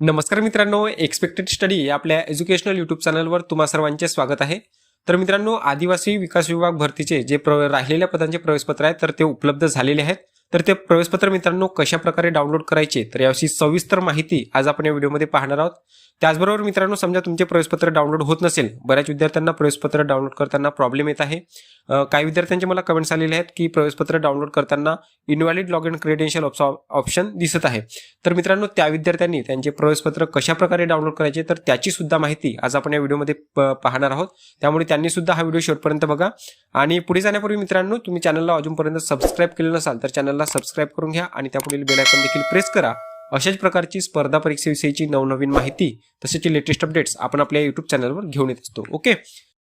नमस्कार मित्रांनो expected study या आपल्या एज्युकेशनल युट्यूब चॅनलवर तुम्हा सर्वांचे स्वागत आहे. तर मित्रांनो आदिवासी विकास विभाग भरतीचे जे प्र राहिलेल्या पदांचे प्रवेशपत्र आहेत तर ते उपलब्ध झालेले आहेत. तर ते प्रवेशपत्र मित्रांनो कशा प्रकारे डाउनलोड करायचे तर याविषयी सविस्तर माहिती आज आपण या व्हिडिओमध्ये पाहणार आहोत. त्याचबरोबर मित्रांनो समजा तुमचे प्रवेशपत्र डाउनलोड होत नसेल बऱ्याच विद्यार्थ्यांना प्रवेशपत्र डाउनलोड करताना प्रॉब्लेम येत आहे. काही विद्यार्थ्यांचे मला कमेंट्स आलेले आहेत की प्रवेशपत्र डाउनलोड करताना invalid log in credential option दिसत आहे. तर मित्रांनो त्या विद्यार्थ्यांनी त्यांचे प्रवेशपत्र कशा प्रकारे डाउनलोड करायचे तर त्याची सुद्धा माहिती आज आपण या व्हिडिओमध्ये पाहणार आहोत. त्यामुळे त्यांनी सुद्धा हा व्हिडिओ शेवटपर्यंत बघा. आणि पुढे जाण्यापूर्वी मित्रांनो तुम्ही चॅनलला अजूनपर्यंत सबस्क्राईब केलं नसाल तर चॅनलला सबस्क्राईब करून घ्या आणि त्यापुढील बेल आयकॉन देखील प्रेस करा. अशाच प्रकारची स्पर्धा परीक्षेविषयीची नवनवीन माहिती तसेच लेटेस्ट अपडेट्स आपण आपल्या युट्यूब चॅनलवर घेऊन येत असतो. ओके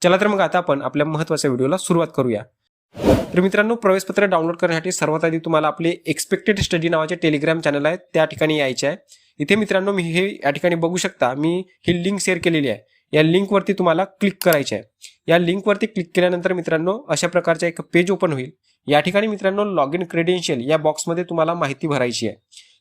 चला तर मग आता आपण आपल्या महत्त्वाच्या व्हिडिओला सुरुवात करूया. तर मित्रांनो प्रवेशपत्र डाउनलोड करण्यासाठी सर्वात आधी तुम्हाला आपले एक्सपेक्टेड स्टडी नावाचे टेलिग्राम चॅनल आहे त्या ठिकाणी यायचे आहे. इथे मित्रांनो मी हे या ठिकाणी बघू शकता मी ही लिंक शेअर केलेली आहे. या लिंकवरती तुम्हाला क्लिक करायचे आहे. या लिंकवरती क्लिक केल्यानंतर मित्रांनो अशा प्रकारचा एक पेज ओपन होईल. या ठिकाणी मित्रांनो लॉग इन क्रेडेन्शियल या बॉक्समध्ये तुम्हाला माहिती भरायची आहे.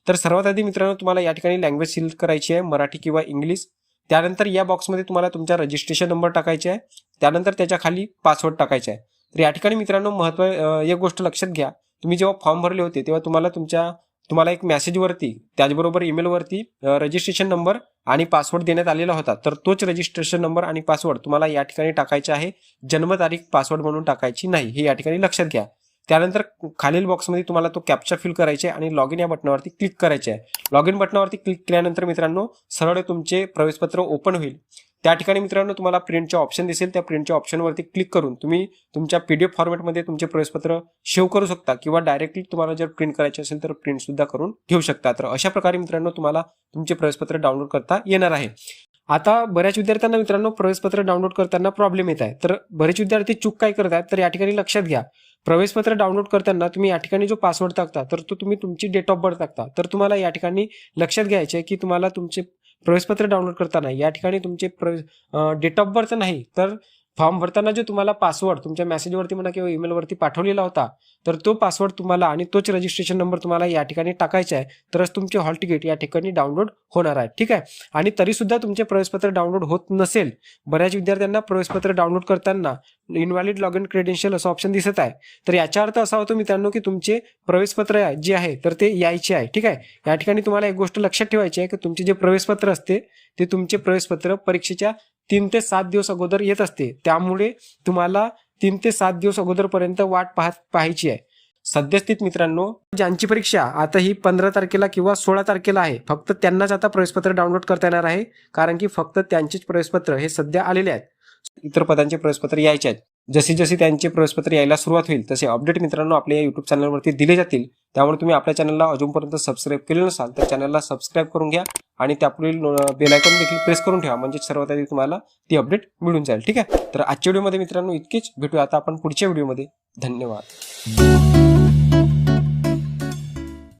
तर सर्वात आधी मित्रांनो तुम्हाला या ठिकाणी लँग्वेज सिलेक्ट करायची आहे मराठी किंवा इंग्लिश. त्यानंतर या बॉक्समध्ये तुम्हाला तुमचा रजिस्ट्रेशन नंबर टाकायचा आहे. त्यानंतर त्याच्याखाली पासवर्ड टाकायचा आहे. तर या ठिकाणी मित्रांनो महत्त्व एक गोष्ट लक्षात घ्या. तुम्ही जेव्हा फॉर्म भरले होते तेव्हा तुम्हाला तुमच्या तुम्हाला एक मेसेजवरती त्याचबरोबर ईमेलवरती रजिस्ट्रेशन नंबर आणि पासवर्ड देण्यात आलेला होता. तर तोच रजिस्ट्रेशन नंबर आणि पासवर्ड तुम्हाला या ठिकाणी टाकायचा आहे. जन्मतारीख पासवर्ड म्हणून टाकायची नाही. हे या ठिकाणी लक्षात घ्या. त्यानंतर खालील बॉक्समध्ये तुम्हाला तो कॅप्चा फिल करायचे आहे आणि लॉग इन या बटनावरती क्लिक करायचे आहे. लॉग इन बटनावरती क्लिक केल्यानंतर मित्रांनो सरळ तुमचे प्रवेशपत्र ओपन होईल. त्या ठिकाणी मित्रांनो तुम्हाला प्रिंटचे ऑप्शन दिसेल. त्या प्रिंटच्या ऑप्शनवरती क्लिक करून तुम्ही तुमच्या पीडीएफ फॉर्मॅटमध्ये तुमचे प्रवेशपत्र सेव्ह करू शकता किंवा डायरेक्टली तुम्हाला जर प्रिंट करायचे असेल तर प्रिंट सुद्धा करून घेऊ शकता. तर अशा प्रकारे मित्रांनो तुम्हाला तुमचे प्रवेशपत्र डाउनलोड करता येणार आहे. आता बऱ्याच विद्यार्थ्यांना मित्रांनो प्रवेशपत्र डाउनलोड करताना प्रॉब्लेम येत आहे. तर बरेच विद्यार्थी चूक काय करतात? तर या ठिकाणी लक्षात घ्या. प्रवेशपत्र डाउनलोड करताना तुम्ही या ठिकाणी जो पासवर्ड टाकता तर तो तुम्ही तुमची डेट ऑफ बर्थ टाकता. तर तुम्हाला या ठिकाणी लक्षात घ्यायचे आहे की तुम्हाला तुमचे प्रवेशपत्र डाउनलोड करताना या ठिकाणी तुमचे डेट ऑफ बर्थ नाही तर फॉर्म भरताना जो तुम्हाला पासवर्ड तुमच्या मेसेजवरती म्हणा किंवा ईमेलवरती पाठवलेला होता तर तो पासवर्ड तुम्हाला आणि तोच रजिस्ट्रेशन नंबर तुम्हाला या ठिकाणी टाकायचा आहे. तरच तुमचे हॉल तिकीट या ठिकाणी डाउनलोड होणार आहे. ठीक आहे? आणि तरी सुद्धा तुमचे प्रवेशपत्र डाउनलोड होत नसेल बऱ्याच विद्यार्थ्यांना प्रवेशपत्र डाउनलोड करताना इनव्हॅलिड लॉग इन क्रेडेन्शियल असं ऑप्शन दिसत आहे. तर याचा अर्थ असा होतो मित्रांनो की तुमचे प्रवेशपत्र आहे- जे आहे तर ते यायचे आहे. ठीक आहे? या ठिकाणी तुम्हाला एक गोष्ट लक्षात ठेवायची आहे की तुमचे जे प्रवेशपत्र असते ते तुमचे प्रवेशपत्र परीक्षेच्या तीन ते सात दिवस अगोदर येत असते. त्यामुळे तुम्हाला तीन ते सात दिवस अगोदरपर्यंत वाट पाहत पाहायची आहे. सद्यस्थित मित्रांनो ज्यांची परीक्षा आता ही पंधरा तारखेला किंवा सोळा तारखेला आहे फक्त त्यांनाच आता प्रवेशपत्र डाउनलोड करता येणार आहे कारण की फक्त त्यांचेच प्रवेशपत्र हे सध्या आलेले आहेत. इतर पदांचे प्रवेशपत्र यायचे आहेत. जसे जसे त्यांचे प्रवेशपत्र यायला सुरुवात होईल. तसे अपडेट मित्रांनो आपल्या या युट्यूब चॅनलवरती दिले जातील. त्यामुळे तुम्ही आपल्या चॅनलला अजूनपर्यंत सबस्क्राईब केले नसाल तर चॅनलला सबस्क्राईब करून घ्या. आणि त्यापुढील बेलायकॉन देखील प्रेस करून ठेवा. म्हणजे सर्वात आधी तुम्हाला ती अपडेट मिळून जाईल. ठीक आहे? तर आजच्या व्हिडिओमध्ये मित्रांनो इतकेच. भेटूया आता आपण पुढच्या व्हिडिओमध्ये धन्यवाद.